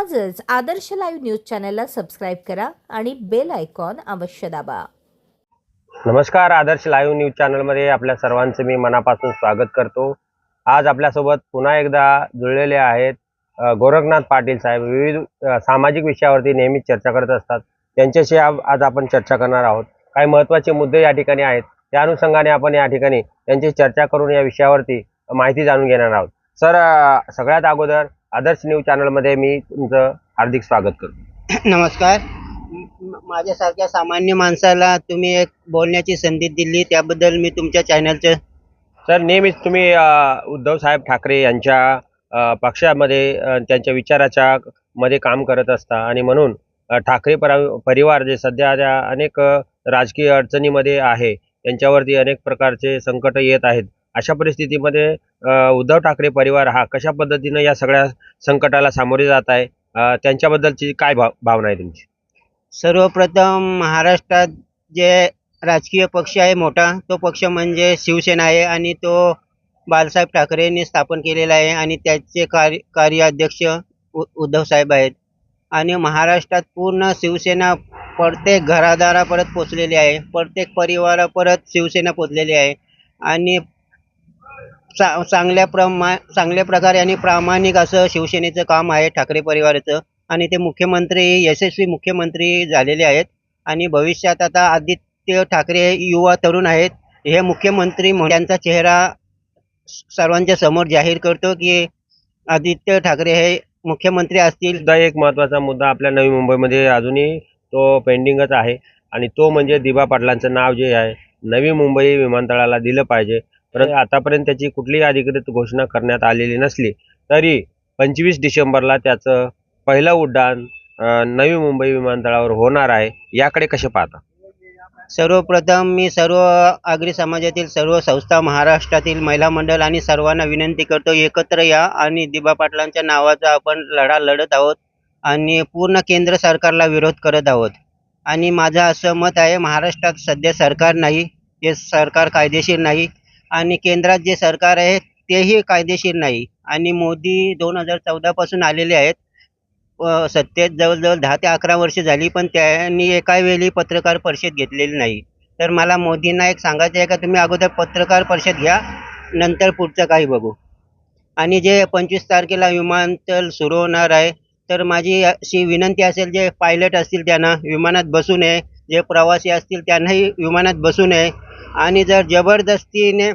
आजच आदर्श live news चॅनलला subscribe करा आणि बेल आयकॉन अवश्य दाबा. नमस्कार आदर्श लाईव्ह न्यूज चॅनलमध्ये आपल्या सर्वांचं मी मनापासून स्वागत करतो. आज आपल्यासोबत पुन्हा एकदा जुळलेले आहेत अ, गोरखनाथ पाटील साहेब. विविध अ, सामाजिक विषयावरती नेहमीच चर्चा करत असतात. त्यांच्याशी आज आपण चर्चा करणार आहोत. काही महत्त्वाचे मुद्दे या ठिकाणी आहेत. त्या अनुषंगाने आपण या ठिकाणी त्यांची चर्चा करून या विषयावरती माहिती जाणून घेणार आहोत. सर अ, सगळ्यात अगोदर आदर्श न्यूज चॅनलमध्ये मी तुमचं हार्दिक स्वागत करतो. नमस्कार. माझ्यासारख्या सामान्य माणसाला तुम्ही एक बोलण्याची संधी दिली त्याबद्दल मी तुमच्या चॅनलचं सर नेहमीच तुम्ही उद्धव साहेब ठाकरे यांच्या पक्षामध्ये त्यांच्या विचाराच्या मध्ये काम करत असता आणि म्हणून ठाकरे परा परिवार जे सध्या त्या अनेक राजकीय अडचणीमध्ये आहे त्यांच्यावरती अनेक प्रकारचे संकट येत आहेत अशा परिस्थितीमध्ये उद्धव ठाकरे परिवार हा कशा पद्धतीनं या सगळ्या संकटाला सामोरे जात आहे? त्यांच्याबद्दलची काय भाव भावना आहे तुमची? सर्वप्रथम महाराष्ट्रात जे राजकीय पक्ष आहे मोठा तो पक्ष म्हणजे शिवसेना आहे आणि तो बाळासाहेब ठाकरेंनी स्थापन केलेला आहे आणि त्याचे कार्य कार्याध्यक्ष उ उद्धव साहेब आहेत. आणि महाराष्ट्रात पूर्ण शिवसेना प्रत्येक घरादारापर्यंत पोचलेली आहे प्रत्येक परिवारापर्यंत शिवसेना पोचलेली आहे. आणि चा चांगल्या प्रमा चांगल्या प्रकारे आणि प्रामाणिक असं शिवसेनेचं काम आहे ठाकरे परिवाराचं. आणि ते मुख्यमंत्री यशस्वी मुख्यमंत्री झालेले आहेत. आणि भविष्यात आता आदित्य ठाकरे युवा तरुण आहेत. हे मुख्यमंत्री त्यांचा चेहरा सर्वांच्या समोर जाहीर करतो की आदित्य ठाकरे हे मुख्यमंत्री असतील. सुद्धा एक महत्त्वाचा मुद्दा आपल्या नवी मुंबईमध्ये अजूनही तो पेंडिंगच आहे. आणि तो म्हणजे दिबा पाटलांचं नाव जे आहे नवी मुंबई विमानतळाला दिलं पाहिजे. परंतु आतापर्यंत त्याची कुठलीही अधिकृत घोषणा करण्यात आलेली नसली तरी पंचवीस डिसेंबरला त्याचं पहिलं उड्डाण नवी मुंबई विमानतळावर होणार आहे याकडे कसे पाहता? सर्वप्रथम मी सर्व आगरी समाजातील सर्व संस्था महाराष्ट्रातील महिला मंडळ आणि सर्वांना विनंती करतो एकत्र या आणि दिबा पाटलांच्या नावाचा आपण लढा लढत आहोत आणि पूर्ण केंद्र सरकारला विरोध करत आहोत. आणि माझं असं मत आहे महाराष्ट्रात सध्या सरकार नाही हे सरकार कायदेशीर नाही आणि केंद्रात जे सरकार आहे तेही कायदेशीर नाही. आणि मोदी दोन हजार चौदापासून आलेले आहेत. सत्तेत जवळजवळ दहा ते अकरा वर्ष झाली पण त्यांनी एका वेळी पत्रकार परिषद घेतलेली नाही. तर मला मोदींना एक सांगायचं आहे का तुम्ही अगोदर पत्रकार परिषद घ्या नंतर पुढचं काही बघू. आणि जे पंचवीस तारखेला विमानतळ सुरू होणार आहे तर माझी अशी विनंती असेल जे पायलट असतील त्यांना विमानात बसू नये जे प्रवासी असतील त्यांनाही विमानात बसू नये. आणि जर जबरदस्तीने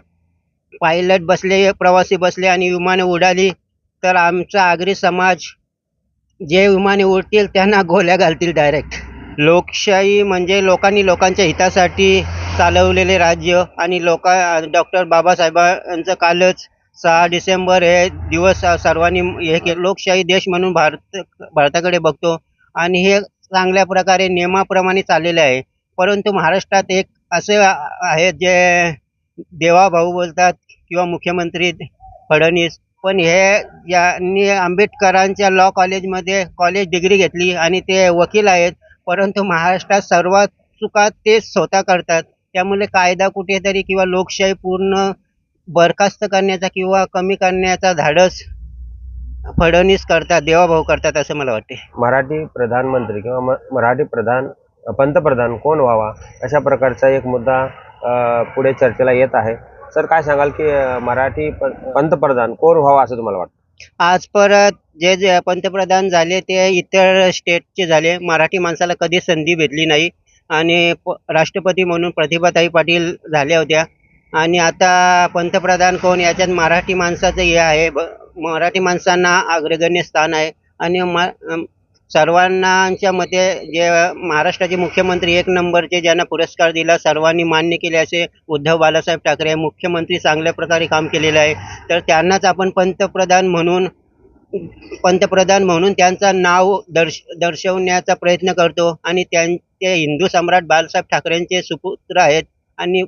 पायलट बसले प्रवासी बसले आणि विमानं उडाली तर आमचा आगरी समाज जे विमाने उडतील त्यांना गोल्या घालतील डायरेक्ट लोकशाही म्हणजे लोकांनी लोकांच्या हितासाठी चालवलेले राज्य आणि लोका डॉक्टर बाबासाहेबांचं कालच सहा डिसेंबर हे दिवस सर्वांनी हे के लोकशाही देश म्हणून भारत भारताकडे बघतो. आणि हे चांगल्या प्रकारे नियमाप्रमाणे चाललेले आहे. परंतु महाराष्ट्रात एक असे आहेत जे देवाभाऊ बोलतात किंवा मुख्यमंत्री फडणवीस. पण हे यांनी आंबेडकरांच्या लॉ कॉलेजमध्ये कॉलेज डिग्री घेतली आणि ते वकील आहेत. परंतु महाराष्ट्रात सर्वात चुका ते स्वतः करतात. त्यामुळे कायदा कुठेतरी किंवा लोकशाही पूर्ण बरखास्त करण्याचा किंवा कमी करण्याचा धाडस फडणवीस करतात देवाभाऊ करतात असं मला वाटते मराठी प्रधानमंत्री किंवा म- मराठी प्रधान पंतप्रधान कोण व्हावा अशा प्रकारचा एक मुद्दा अ, पुढे चर्चेला येत आहे. सर काय सांगाल की अ, मराठी प- पंतप्रधान कोण व्हावा असं तुम्हाला वाटतं? आज परत जे जे पंतप्रधान झाले ते इतर स्टेटचे झाले. मराठी माणसाला कधी संधी भेटली नाही. आणि प- राष्ट्रपती म्हणून प्रतिभाताई पाटील झाल्या होत्या. आणि आता पंतप्रधान कोण याच्यात मराठी माणसाचं हे आहे. ब- मराठी माणसांना अग्रगण्य स्थान आहे. आणि म सर्वांनाच्या मते जे महाराष्ट्राचे मुख्यमंत्री एक नंबरचे ज्यांना पुरस्कार दिला सर्वांनी मान्य केले असे उद्धव बाळासाहेब ठाकरे मुख्यमंत्री चांगल्या प्रकारे काम केलेलं आहे. तर त्यांनाच आपण पंतप्रधान म्हणून पंतप्रधान म्हणून त्यांचं नाव दर्श दर्शवण्याचा प्रयत्न करतो. आणि त्यां ते हिंदू सम्राट बाळासाहेब ठाकरेंचे सुपुत्र आहेत. आणि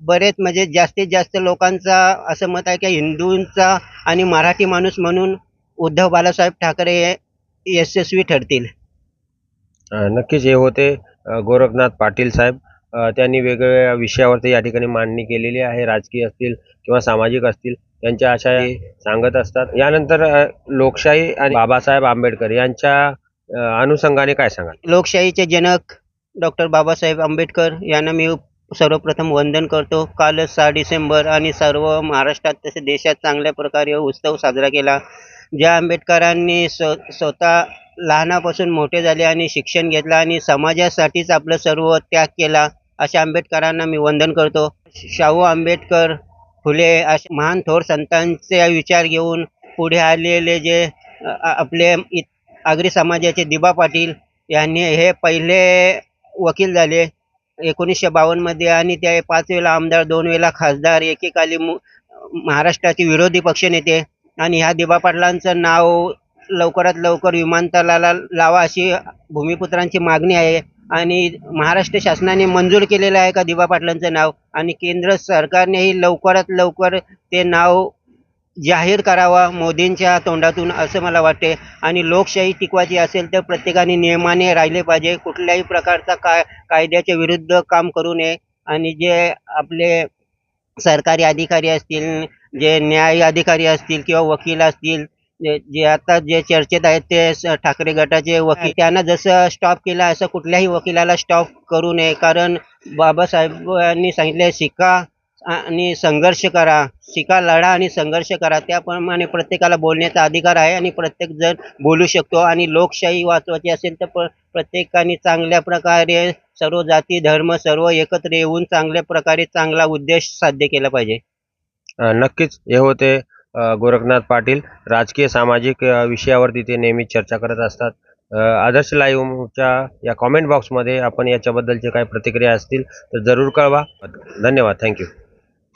बरेच म्हणजे जास्तीत जास्त लोकांचा असं मत आहे की हिंदूंचा आणि मराठी माणूस म्हणून उद्धव बाळासाहेब ठाकरे हे यशस्वी ठरतील. नक्कीच हे होते. गोरखनाथ पाटील साहेब त्यांनी वेगवेगळ्या विषयावरती या ठिकाणी मांडणी केलेली आहे. राजकीय असतील किंवा सामाजिक असतील त्यांच्या आशा हे सांगत असतात. यानंतर लोकशाही आणि बाबासाहेब आंबेडकर यांच्या अनुषंगाने काय सांगाल? लोकशाहीचे जनक डॉक्टर बाबासाहेब आंबेडकर यांना मी सर्वप्रथम वंदन करतो. कालच सहा डिसेंबर आणि सर्व महाराष्ट्रात तसे देशात चांगल्या प्रकारे उत्सव साजरा केला. ज्या आंबेडकरांनी स्व स्वतः लहानापासून मोठे झाले आणि शिक्षण घेतलं आणि समाजासाठीच आपलं सर्व त्याग केला अशा आंबेडकरांना मी वंदन करतो. शाहू आंबेडकर फुले अशा महान थोर संतांचे विचार घेऊन पुढे आलेले जे आपले इ- आगरी समाजाचे दिबा पाटील यांनी हे पहिले वकील झाले. एकोणीसशे बावन्नमध्ये आणि ते पाच वेळेला आमदार दोन वेळेला खासदार एकेकाली मु- महाराष्ट्राचे विरोधी पक्षनेते आणि ह्या दिबा पाटलांचं नाव लवकरात लवकर विमानतळाला लावा अशी भूमिपुत्रांची मागणी आहे. आणि महाराष्ट्र शासनाने मंजूर केलेलं आहे का दिबा पाटलांचं नाव? आणि केंद्र सरकारनेही लवकरात लवकर ते नाव जाहीर करावा मोदींच्या तोंडातून असं मला वाटते. आणि लोकशाही टिकवायची असेल तर प्रत्येकाने नियमाने राहिले पाहिजे. कुठल्याही प्रकारचा काय कायद्याच्या विरुद्ध काम करू नये. आणि जे आपले सरकारी अधिकारी असतील जे न्याय अधिकारी असतील किंवा वकील असतील जे आता जे चर्चेत आहेत ते ठाकरे गटाचे वकील त्यांना जसं स्टॉप केला असं कुठल्याही वकिलाला स्टॉप करू नये. कारण बाबासाहेबांनी सांगितले शिका आणि संघर्ष करा शिका लढा आणि संघर्ष करा. त्याप्रमाणे प्रत्येकाला बोलण्याचा अधिकार आहे आणि प्रत्येक जण बोलू शकतो आणि लोकशाही वाचवायची असेल तर प्र प्रत्येकाने चांगल्या प्रकारे सर्व जाती धर्म सर्व एकत्र येऊन चांगल्या प्रकारे चांगला उद्देश साध्य केला पाहिजे. नक्कीच हे होते गोरखनाथ पाटील. राजकीय सामाजिक विषयावरती ते नेहमी चर्चा करत असतात. आदर्श लाईव्हच्या या कॉमेंट बॉक्समध्ये आपण याच्याबद्दलचे काही प्रतिक्रिया असतील तर जरूर कळवा. धन्यवाद. थँक्यू